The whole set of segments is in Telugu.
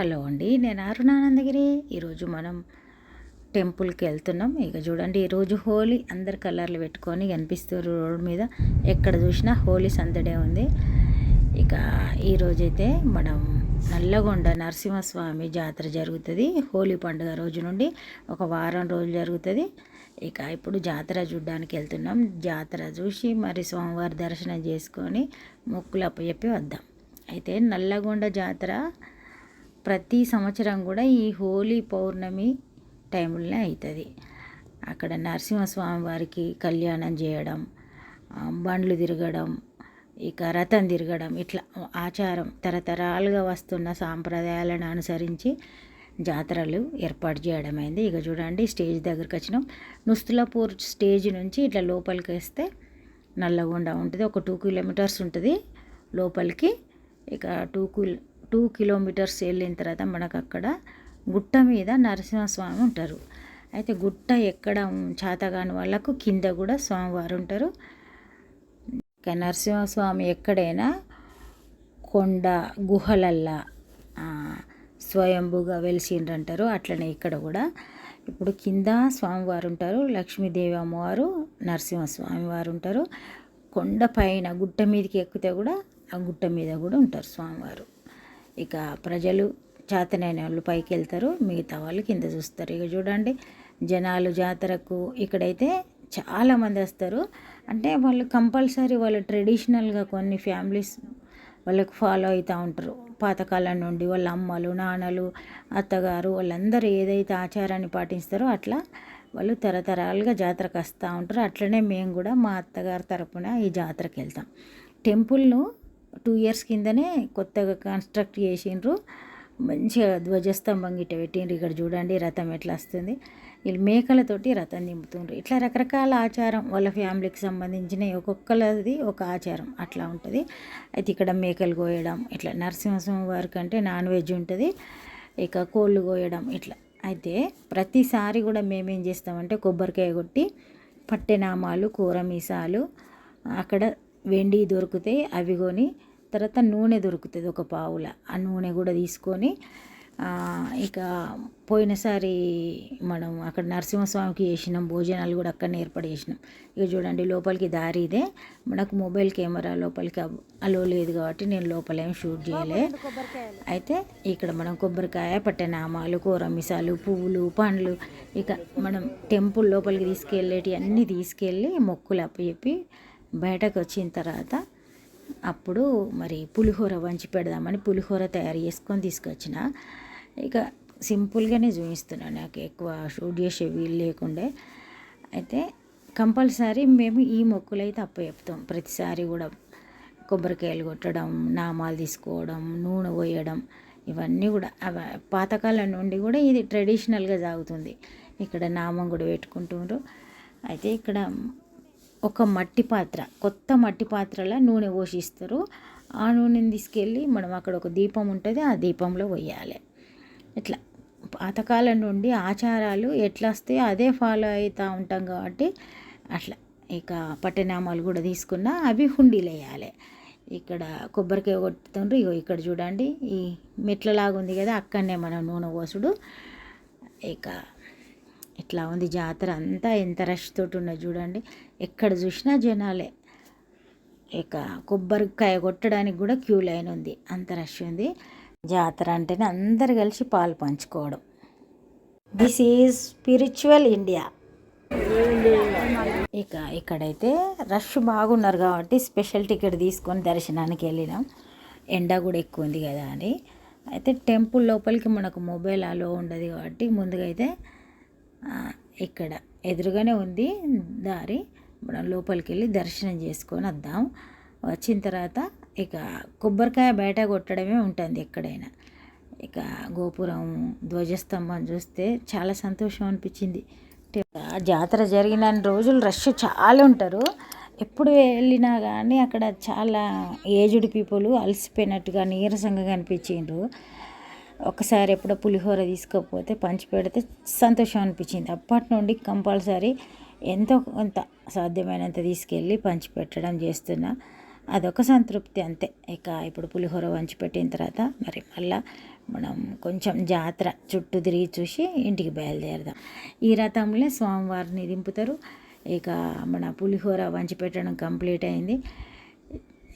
హలో అండి నేను అరుణానందగిరి. ఈరోజు మనం టెంపుల్కి వెళ్తున్నాం. ఇక చూడండి ఈరోజు హోలీ అందరు కలర్లు పెట్టుకొని కనిపిస్తారు రోడ్ మీద. ఎక్కడ చూసినా హోలీ సందడే ఉంది. ఇక ఈరోజైతే మనం నల్లగొండ నరసింహస్వామి జాతర జరుగుతుంది. హోలీ పండుగ రోజు నుండి ఒక వారం రోజులు జరుగుతుంది. ఇక ఇప్పుడు జాతర చూడడానికి వెళ్తున్నాం. జాతర చూసి మరి స్వామివారి దర్శనం చేసుకొని మొక్కులు అప్పచెప్పి వద్దాం. అయితే నల్లగొండ జాతర ప్రతి సంవత్సరం కూడా ఈ హోలీ పౌర్ణమి టైంలోనే అవుతుంది. అక్కడ నరసింహస్వామి వారికి కళ్యాణం చేయడం బండ్లు తిరగడం ఇక రథం తిరగడం ఇట్లా ఆచారం తరతరాలుగా వస్తున్న సాంప్రదాయాలను అనుసరించి జాతరలు ఏర్పాటు చేయడం అయింది. ఇక చూడండి స్టేజ్ దగ్గరికి వచ్చినాం. నుస్తులాపూర్ స్టేజ్ నుంచి ఇట్లా లోపలికి వేస్తే నల్లగొండ ఉంటుంది. ఒక టూ కిలోమీటర్స్ ఉంటుంది లోపలికి. ఇక టూ కిలో టూ కిలోమీటర్స్ వెళ్ళిన తర్వాత మనకు అక్కడ గుట్ట మీద నరసింహస్వామి ఉంటారు. అయితే గుట్ట ఎక్కడం చేతగాని వాళ్ళకు కింద కూడా స్వామివారు ఉంటారు. ఇంకా నరసింహస్వామి ఎక్కడైనా కొండ గుహలల్లా స్వయంభూగా స్వయంభుగా వెలిసిండ్రంటారు అట్లనే ఇక్కడ కూడా. ఇప్పుడు కింద స్వామివారు ఉంటారు. లక్ష్మీదేవి అమ్మవారు నరసింహస్వామి వారు ఉంటారు. కొండ పైన గుట్ట మీదకి ఎక్కితే కూడా ఆ గుట్ట మీద కూడా ఉంటారు స్వామివారు. ఇక ప్రజలు చేతనైన వాళ్ళు పైకి వెళ్తారు. మిగతా వాళ్ళు కింద చూస్తారు. ఇక చూడండి జనాలు జాతరకు ఇక్కడైతే చాలామంది వస్తారు. అంటే వాళ్ళు కంపల్సరీ వాళ్ళు ట్రెడిషనల్గా కొన్ని ఫ్యామిలీస్ వాళ్ళకు ఫాలో అవుతూ ఉంటారు. పాతకాలం నుండి వాళ్ళ అమ్మలు నాన్నలు అత్తగారు వాళ్ళందరూ ఏదైతే ఆచారాన్ని పాటిస్తారో అట్లా వాళ్ళు తరతరాలుగా జాతరకు వస్తూ ఉంటారు. అట్లనే మేము కూడా మా అత్తగారి తరపున ఈ జాతరకు వెళ్తాం. టెంపుల్ను టూ ఇయర్స్ కిందనే కొత్తగా కన్స్ట్రక్ట్ చేసిండ్రు. మంచిగా ధ్వజస్తంభం గిట్ట పెట్టిండ్రు. ఇక్కడ చూడండి రథం ఎట్లా వస్తుంది. వీళ్ళు మేకలతోటి రథం నింపుతుండ్రు. ఇట్లా రకరకాల ఆచారం వాళ్ళ ఫ్యామిలీకి సంబంధించిన ఒక్కొక్కరిది ఒక ఆచారం అట్లా ఉంటుంది. అయితే ఇక్కడ మేకలు కోయడం ఇట్లా నరసింహస్వామి వారి అంటే నాన్ వెజ్ ఉంటుంది. ఇక కోళ్ళు కోయడం ఇట్లా. అయితే ప్రతిసారి కూడా మేమేం చేస్తామంటే కొబ్బరికాయ కొట్టి పట్టెనామాలు కూర మీసాలు అక్కడ వెండి దొరుకుతాయి అవి కొని తర్వాత నూనె దొరుకుతుంది ఒక పావుల. ఆ నూనె కూడా తీసుకొని ఇక పోయినసారి మనం అక్కడ నరసింహస్వామికి చేసినాం భోజనాలు కూడా అక్కడనే ఏర్పాటు చేసినాం. ఇక చూడండి లోపలికి దారి ఇదే. మనకు మొబైల్ కెమెరా లోపలికి అలో లేదు కాబట్టి నేను లోపల షూట్ చేయలే. అయితే ఇక్కడ మనం కొబ్బరికాయ పట్టెనామాలు కూర మిసాలు పువ్వులు పండ్లు ఇక మనం టెంపుల్ లోపలికి తీసుకెళ్ళేటి అన్నీ తీసుకెళ్ళి మొక్కులు అప్పచెప్పి బయటకు వచ్చిన తర్వాత అప్పుడు మరి పులిహోర వంచి పెడదామని పులిహోర తయారు చేసుకొని తీసుకొచ్చిన. ఇక సింపుల్గానే చూపిస్తున్నాను నాకు ఎక్కువ షూట్ చేసే వీలు లేకుండే. అయితే కంపల్సరీ మేము ఈ మొక్కులు అయితే అప్ప చెప్తాం. ప్రతిసారి కూడా కొబ్బరికాయలు కొట్టడం నామాలు తీసుకోవడం నూనె పోయడం ఇవన్నీ కూడా అవ పాతకాలం నుండి కూడా ఇది ట్రెడిషనల్గా సాగుతుంది. ఇక్కడ నామం కూడా పెట్టుకుంటుండ్రు. అయితే ఇక్కడ ఒక మట్టి పాత్ర కొత్త మట్టి పాత్రలో నూనె పోషిస్తారు. ఆ నూనెని తీసుకెళ్ళి మనం అక్కడ ఒక దీపం ఉంటుంది ఆ దీపంలో పోయాలి. ఇట్లా పాతకాలం నుండి ఆచారాలు ఎట్లా వస్తాయో అదే ఫాలో అవుతూ ఉంటాం కాబట్టి అట్లా ఇక పట్టనామాలు కూడా తీసుకున్నా అవి హుండీలు వేయాలి. ఇక్కడ కొబ్బరికాయ కొట్టుతుండ్రు ఇగో ఇక్కడ చూడండి ఈ మెట్లలాగా ఉంది కదా అక్కడనే మనం నూనె పోసుడు. ఇక ఇట్లా ఉంది జాతర అంతా ఎంత రష్ తోటి ఉన్నది చూడండి. ఎక్కడ చూసినా జనాలే. ఇక కొబ్బరికాయ కొట్టడానికి కూడా క్యూ లైన్ ఉంది. అంత రష్ ఉంది. జాతర అంటేనే అందరు కలిసి పాలు పంచుకోవడం. దిస్ ఈజ్ స్పిరిచువల్ ఇండియా ఇక ఇక్కడైతే రష్ బాగున్నారు కాబట్టి స్పెషల్ టికెట్ తీసుకొని దర్శనానికి వెళ్ళినాం. ఎండ కూడా ఎక్కువ ఉంది కదా అని. అయితే టెంపుల్ లోపలికి మనకు మొబైల్ అలో ఉండదు కాబట్టి ముందుగా అయితే ఇక్కడ ఎదురుగానే ఉంది దారి. మనం లోపలికి వెళ్ళి దర్శనం చేసుకొని వద్దాం. వచ్చిన తర్వాత ఇక కొబ్బరికాయ బయట కొట్టడమే ఉంటుంది ఎక్కడైనా. ఇక గోపురం ధ్వజస్తంభం చూస్తే చాలా సంతోషం అనిపించింది. ఆ జాతర జరిగిన రోజులు రష్ చాలా ఉంటారు. ఎప్పుడు వెళ్ళినా కానీ అక్కడ చాలా ఏజ్డ్ పీపుల్ అలసిపోయినట్టుగా నీరసంగా కనిపించిండ్రు. ఒకసారి ఎప్పుడో పులిహోర తీసుకోకపోతే పంచి పెడితే సంతోషం అనిపించింది. అప్పటి నుండి కంపల్సరీ ఎంతో కొంత సాధ్యమైనంత తీసుకెళ్ళి పంచి పెట్టడం చేస్తున్నా. అదొక సంతృప్తి అంతే. ఇక ఇప్పుడు పులిహోర వంచి పెట్టిన తర్వాత మరి మళ్ళా మనం కొంచెం జాతర చుట్టూ తిరిగి చూసి ఇంటికి బయలుదేరదాం. ఈ రథంలో స్వామివారిని దింపుతారు. ఇక మన పులిహోర వంచి పెట్టడం కంప్లీట్ అయింది.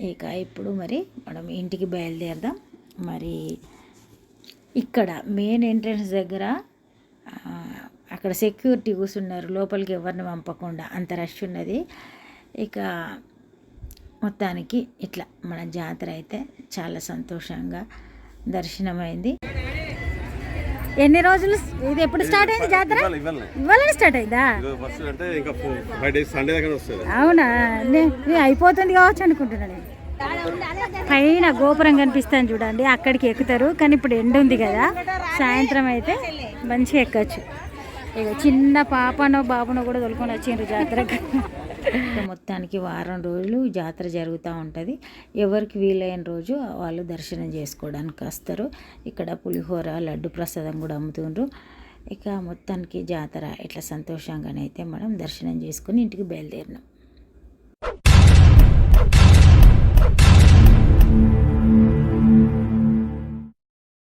ఇక ఇప్పుడు మరి మనం ఇంటికి బయలుదేరదాం. మరి ఇక్కడ మెయిన్ ఎంట్రన్స్ దగ్గర అక్కడ సెక్యూరిటీ కూర్చున్నారు లోపలికి ఎవరిని పంపకుండా అంత రష్ ఉన్నది. ఇక మొత్తానికి ఇట్లా మన జాతర అయితే చాలా సంతోషంగా దర్శనమైంది. ఎన్ని రోజులు ఇది ఎప్పుడు స్టార్ట్ అయింది జాతర? ఇవ్వాలి ఇవ్వాలి ఇవాళ స్టార్ట్ అయిందా? అవునా? అయిపోతుంది కావచ్చు అనుకుంటున్నా నేను. పైన గోపురం కనిపిస్తాను చూడండి అక్కడికి ఎక్కుతారు. కానీ ఇప్పుడు ఎండ ఉంది కదా సాయంత్రం అయితే మంచిగా ఎక్కచ్చు. ఇక చిన్న పాపనో బాబునో కూడా తొలుకొని వచ్చిండ్రు జాతరకు. మొత్తానికి వారం రోజులు జాతర జరుగుతూ ఉంటుంది. ఎవరికి వీలైన రోజు వాళ్ళు దర్శనం చేసుకోవడానికి వస్తారు. ఇక్కడ పులిహోర లడ్డు ప్రసాదం కూడా అమ్ముతుండ్రు. ఇక మొత్తానికి జాతర ఇట్లా సంతోషంగానైతే మనం దర్శనం చేసుకుని ఇంటికి బయలుదేరినాం.